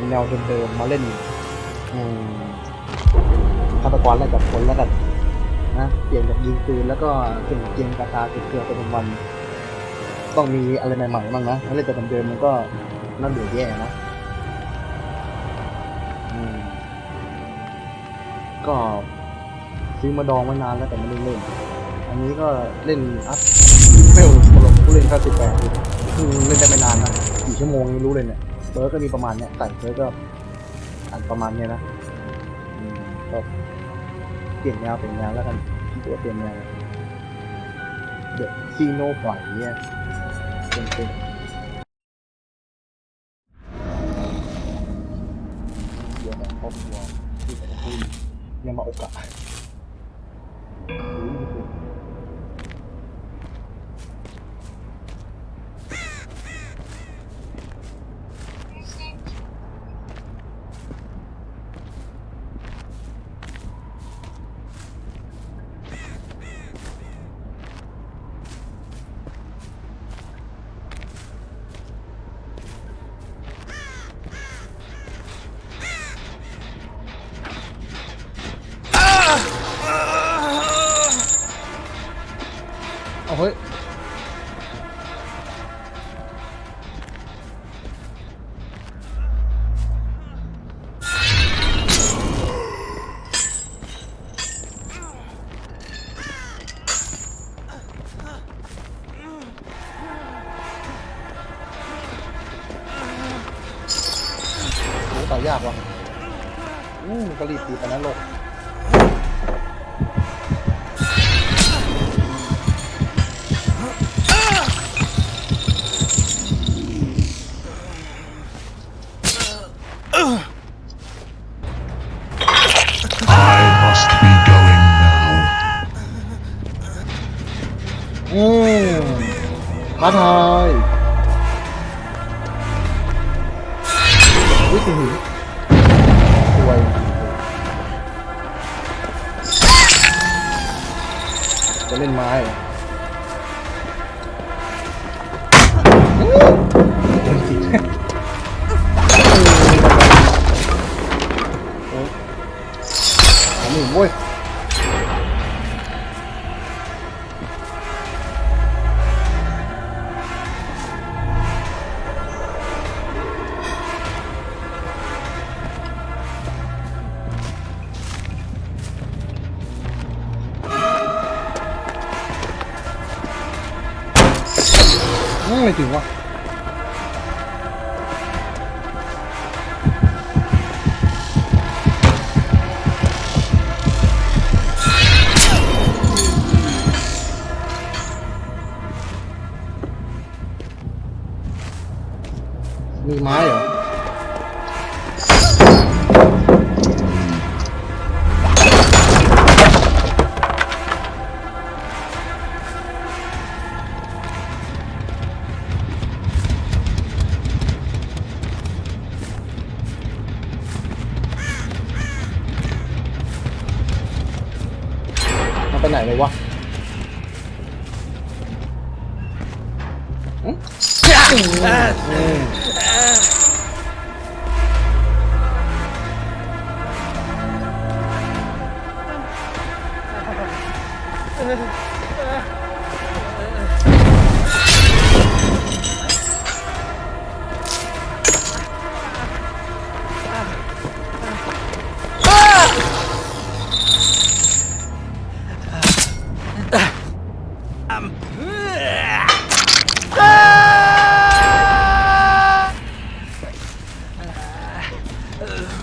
มแนวเดิมๆมาเล่นอืมฆาตกรไล่จับคนแล้วกันนะเปลี่ยนจากยิงปืนแล้วก็เปลี่ยนเกมกระตาเกลือเป็นวันๆต้องมีอะไรใหม่ๆบ้างนะถ้าเล่นแต่เดิมๆมันก็น่าเบื่อแย่นะอืมก็ซื้อมาดองไว้นานแล้วแต่ไม่ได้เล่น อันนี้ก็เล่นอัพเฟลตลกผู้เล่นแค่สิบแปดคือเล่นได้ไม่นานนะกี่ชั่วโมงไม่รู้เลยเนี่ย เซิร์ฟก็มีประมาณเนี้ยใส่เซิร์ฟก็อันประมาณเนี้ยนะอืมก็เปลี่ยนแนวเปลี่ยนแนวแล้วกันที่ตัวเปลี่ยนแนวเดอะซีโนปล่อยเนี่ยเป็นเป็นเดี๋ยวแบบครอบครัวที่จะพูดยังมาโอกาสเอา ท้าทายวิ่งหินสวยจะเล่นไม้ ไม้เหรอมันไปไหนเลยวะ อืม Ugh.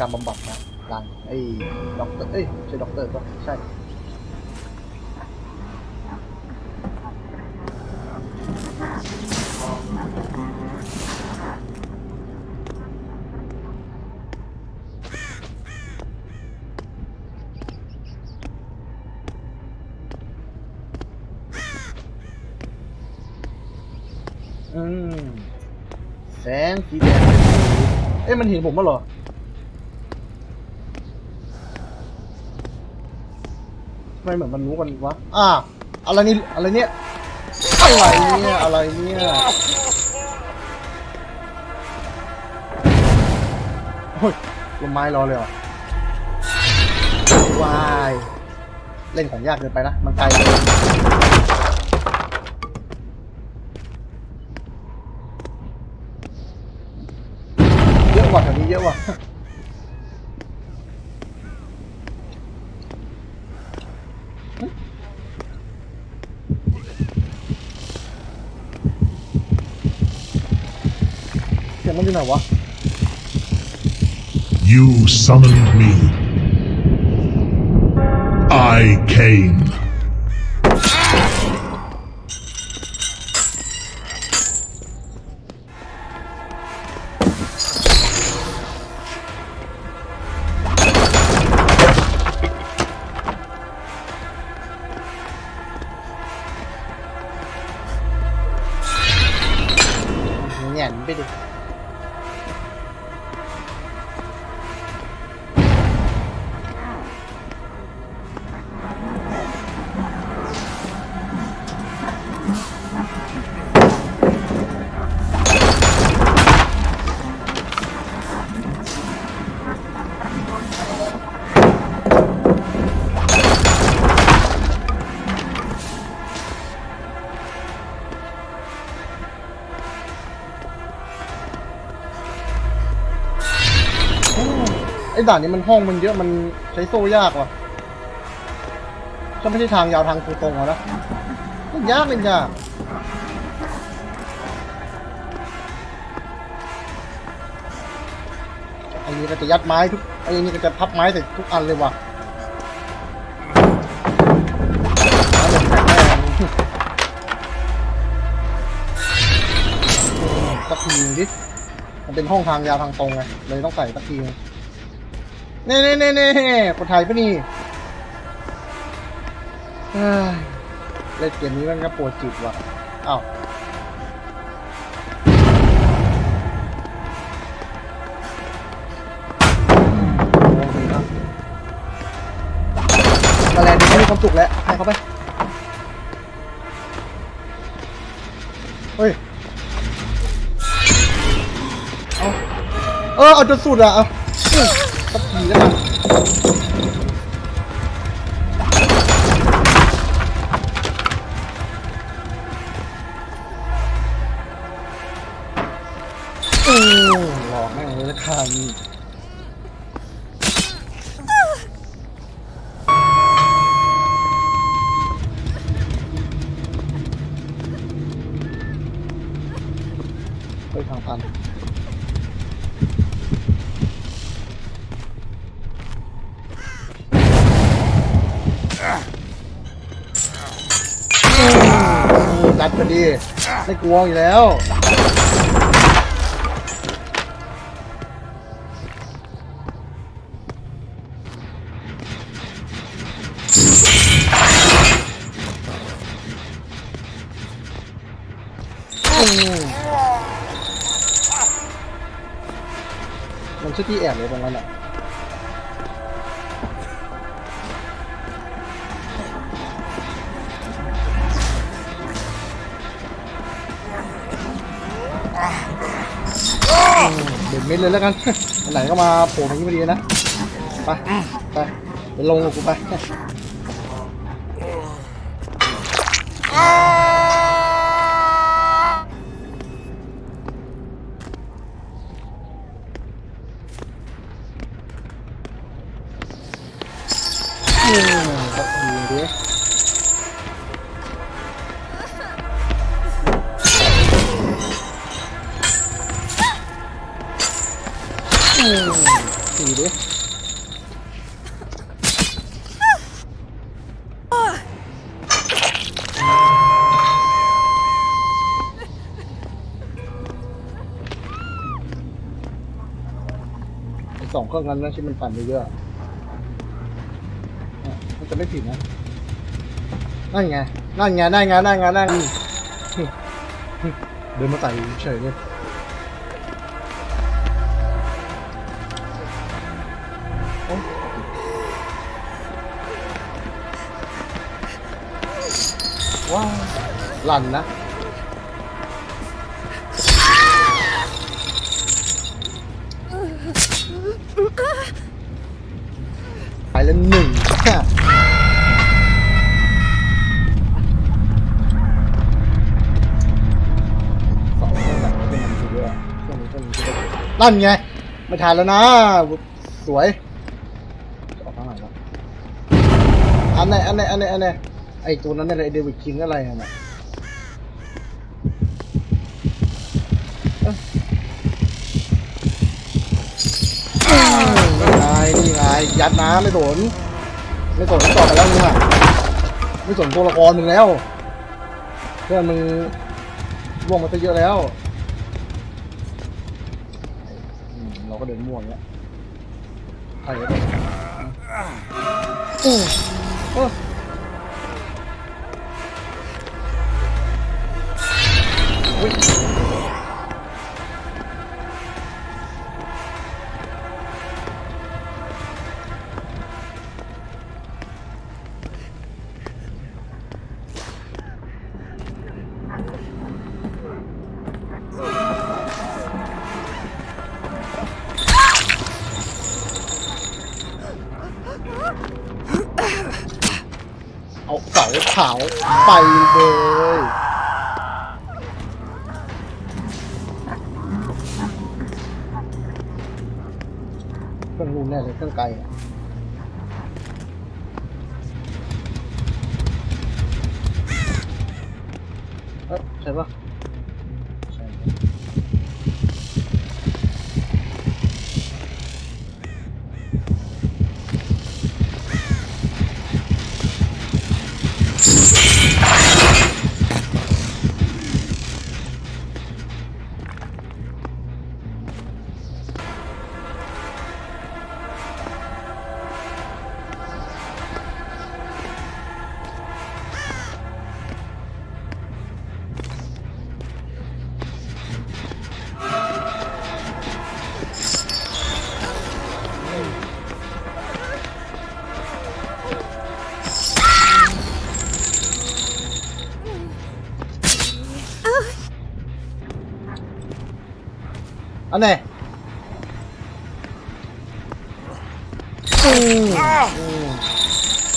การบำบัดนะรังไอ้ด็อกเตอร์เอ้ยใช่ด็อกเตอร์ก็ใช่อืมแสงสีแดงเอ้ยมันเห็นผมมั้เหรอ ทำ ไมเหมือนมันรู้กันวะ อ่า อะไรนี่ อะไรเนี่ย อะไรเนี่ย อะไรเนี่ยโอ้ยลมไม้รอเลยเหรอวาย เล่นของยากเกินไปนะ มันไกลเลยเยอะกว่าแถวนี้เยอะกว่า อยู่ไหนวะ You summoned me. I came. ด่านนี้มันห้องมันเยอะมันใช้โซ่ยากว่ะถ้าไม่ใช่ทางยาวทางตรงๆอะนะมันยากเป็นยากไอ้นี่ก็จะยัดไม้ทุกไอ้นี่ก็จะพับไม้ใส่ทุกอันเลยว่ะเอาแบบแข็งแรงสักทีนึงดิ มันเป็นห้องทางยาวทางตรงไง เลยต้องใส่สักทีนึง เน่เน่เน่เน่คนไทยปะนี่เฮ้ยเล่นเกมนี้มันก็ปวดจิตว่ะอ้าวลองดูนะมาแลนด์นี้มีความสุขแล้วให้เขาไป เฮ้ย เอาเออเอาจนสุดอะเอา สักทีแล้วกันโอ้หลอกแม่งเลยละคัน ดพอดีไม่กลัวอยู่แล้วมันชื่อที่แอบเลยตรงนั้นอะ เด็ดเม็ดเลยแล้วกันไหนก็มาโผล่ตรงนี้พอดีนะ ไป ไปไปลงกับกูไป ดีดิสองเครื่องนั้นนะที่มันปั่นเยอะๆอะเนี่ยมันจะไม่ผิดนะ นั่นไง นั่นไง นั่นไง นั่นไง นั่นไงเดินมาใส่เฉยเลย ว้าวลั่นนะ ไปแล้วหนึ่งสองครื่องแบบเป็นมันทีเดียวเครื่องนี้เครื่องนี้เครื่องนี้นั่นไงไม่ทันแล้วนะ สวยออกทางไหนวอันไหนอันไหนอันไหนอันไหน ไอตัวนั้นอะไรเดวิดคิงอะไรอะน่ะนี่ไงนี่ไงยัดน้ำไม่สนไม่สนต่อไปแล้วมึงอะไม่สนตัวละครมึงแล้ว เพื่อนมึงล่วงมาไปเยอะแล้วเราก็เดินม่วงเนี้ยไปแล้วโอ้โอ้ เอาเสาขาวไปเลยเค รื่องรู อันไหนอืมอืม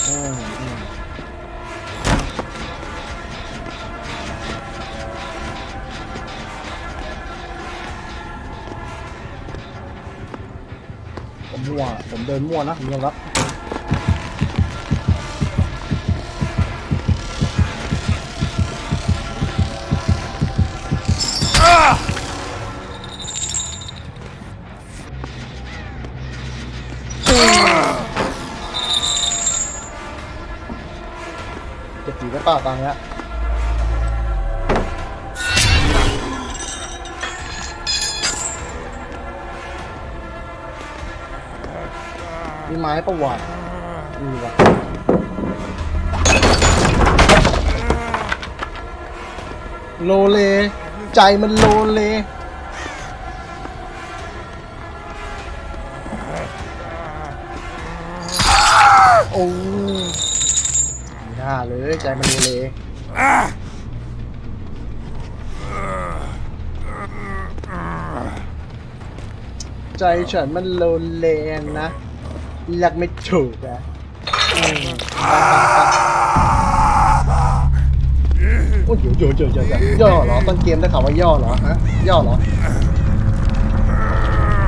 อืมอืมผมมั่วผมเดินมั่วนะผมยอมรับ ป่าตังค์เนี้ยมีไม้ประวัติมีวะโลเล ใจมันโลเลโอ้ ไม่น่าเลยใจมันโลเลใจฉันมันโลเลนะเรียกไม่ถูกอะอืมโอ้ยเดี๋ยวเดี๋ยวเดี๋ยวเดี๋ยวย่อเหรอต้นเกมได้ข่าวว่าย่อเหรอฮะย่อเหรอ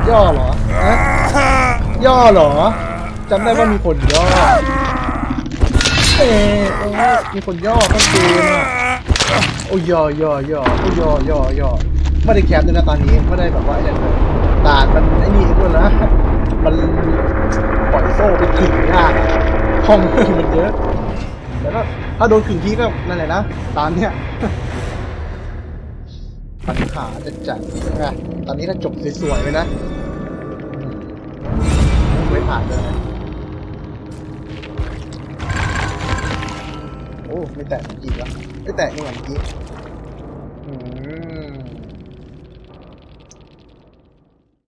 ย่อเหรอฮะย่อเหรอจำได้ว่ามีคนย่อ เออเออมีคนย่อต้นเกมอะโอ้ยย่อย่อย่อโอ้ยย่อย่อย่อไม่ได้แคปด้วยนะตอนนี้ไม่ได้แบบว่าอ้เนี่ยเลยด่านมันไอ้นี่ด้วยนะมันปล่อยโซ่ไปถึงยากอะห้องมันเยอะแล้วก็ถ้าโดนขึงทีก็นั่นแหละนะตามเนี้ยปัญหาจะจัดนะตอนนี้ถ้าจบสวยๆไปนะไม่ผ่านเลย อ้ไม่แตะเมื่อกี้วะไม่แตะนี่หว่าเมื่อกี้